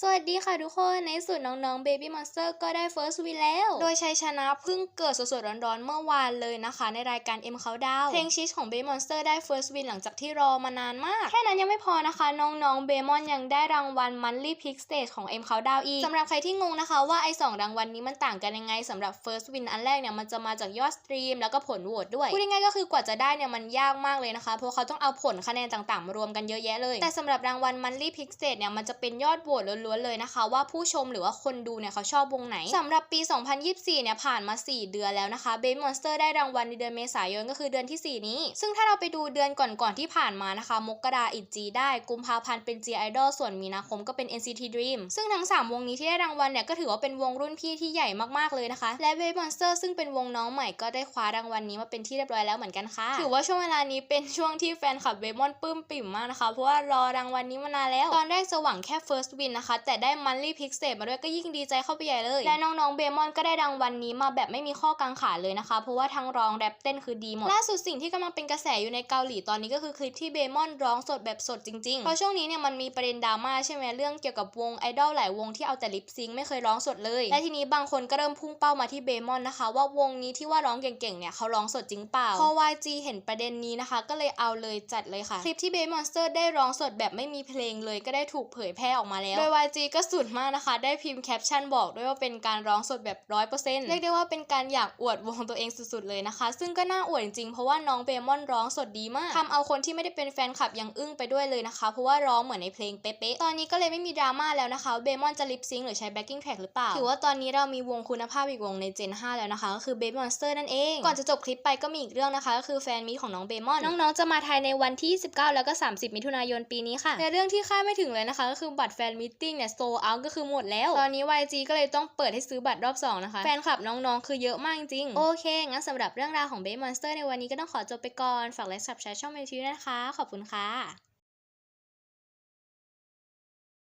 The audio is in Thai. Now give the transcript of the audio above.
สวัสดีค่ะทุกคน ในสุดน้องๆ Baby Monster ก็ได้ First Win แล้ว โดยชัยชนะเพิ่งเกิดสดๆ ร้อนๆ เมื่อวานเลยนะคะ ในรายการ M Countdown เพลงชิชของ Baby Monster ได้ First Win หลังจากที่รอมานานมาก แค่นั้นยังไม่พอนะคะ น้องๆ b a m o n ยังได้รางวัล Monthly Pick Stage ของ M Countdown อีกสำหรับใครที่งงนะคะว่าไอ้สองรางวัลนี้มันต่างกันยังไงสำหรับ First Win อันแรกเนี่ยมันจะมาจากยอดสตรีมแล้วก็ผลโหวตด้วยพูดง่ายๆก็คือกว่าจะได้เนี่ยมันยากมากเลยนะคะเพราะเขาต้องเอาผลคะแนนต่างๆมารวมกันเยอะแยะเลยแต่สำหรับรางวัล Monthly Pick Stage เนี่ยมันจะเป็นยอดโหวตล้วนๆเลยนะคะ ว่าผู้ชมหรือว่าคนดูเนี่ยเขาชอบวงไหนสำหรับปี 2024 เนี่ยผ่านมา 4 เดือนแล้วนะคะ Baby Monster ได้รางวัลในเดือนเมษายนก็คือเดือนที่ 4 นี้ ซึ่งถ้าเราไปดูเดือนก่อนๆที่ผ่านมานะคะ มกราอิจีได้กุมภาพันธ์เป็น G Idol ส่วนมีนาคมก็เป็น NCT Dream ซึ่งทั้ง 3 วงนี้ที่ได้รางวัลเนี่ยก็ถือว่าเป็นวงรุ่นพี่ที่ใหญ่มากๆเลยนะคะ และ Baby Monster ซึ่งเป็นวงน้องใหม่ก็ได้คว้ารางวัลนี้มาเป็นที่เรียบร้อยแล้วเหมือนกันค่ะถือว่าช่วงเวลานี้เป็นช่วงที่แฟนคลับเบมอนปลื้มปิ่มมากนะคะเพราะว่ารอรางวัลนี้มานานแล้ว ตอนแรกจะหวังแค่ first win นะคะแต่ได้ monthly pick stage มาด้วยก็ยิ่งดีใจเข้าไปใหญ่เลย และน้องๆเบมอนก็ได้รางวัลนี้มาแบบไม่มีข้อกังขาเลยนะคะ เพราะว่าทั้งร้องแรปเต้นคือดีหมดล่าสุดสิ่งที่กำลังเป็นกระแสอยู่ในเกาหลีตอนนี้ก็คือคลิปที่เบมอนร้องสดแบบสดจริงๆเพราะช่วงนี้เนี่ยมันมีประเด็นดราม่าใช่ไหมเรื่องเกี่ยวกับวงไอดอลหลายวงที่เอาแต่ลิปซิงไม่เคยร้องสดเลย และทีนี้บางคนก็เริ่มพุ่งเป้ามาที่เบมอนนะคะ ว่าวงนี้ที่ว่าร้องเก่งๆเนี่ยเขาร้องสดจริงเปล่าพอ YG เห็นประเด็นนี้นะคะ ก็เลยเอาเลยจัดเลยค่ะ คลิปที่เบมอนสเตอร์ได้ร้องสดแบบไม่มีเพลงเลยก็ได้ถูกเผยแพร่ออกมาแล้วโดย YG ก็สุดมากนะคะ ได้พิมพ์แคปชั่นบอกด้วยว่าเป็นการร้องสดแบบร้อยเปอร์เซ็นต์เรียกได้ว่าเป็นการอยากอวดวงตัวเองสุดๆเลยนะคะ ซึ่งก็น่าอวดจริงๆเพราะว่าน้องเบมอนร้องสดดีมากทำเอาคนที่ไม่ได้เป็นแฟนคลับยังอึ้งไปด้วยเลยนะคะ เพราะว่าร้องเหมือนในเพลงเป๊ะๆ ตอนนี้ก็เลยไม่มีดราม่าแล้วนะคะเบมอนจะลิปซิงหรือใช้แบ็กกิ้งแทร็กหรือเปล่า ถือว่าตอนนี้เรามีวงคุณภาพอีกวงในเจน5แล้วนะคะ ก็คือ Baby Monster นั่นเอง ก่อนจะจบคลิปไปก็มีอีกเรื่องนะคะ ก็คือแฟนมีของน้องเบมอน น้องๆ จะมาไทยในวันที่29แล้วก็ 30 มิถุนายนปีนี้ค่ะแต่เรื่องที่คาดไม่ถึงเลยนะคะ ก็คือบัตรแฟนมิทติ้งเนี่ยโซเอาก็คือหมดแล้ว ตอนนี้ YG ก็เลยต้องเปิดให้ซื้อบัตรรอบ 2 นะคะ แฟนคลับน้องๆ คือเยอะมากจริงๆโอเค งั้นสำหรับเรื่องราวของ Baby Monster ในวันนี้ก็ต้องขอจบไปก่อน ฝากไลค์ subscribe ช่องเมทิวนะคะ ขอบคุณค่ะ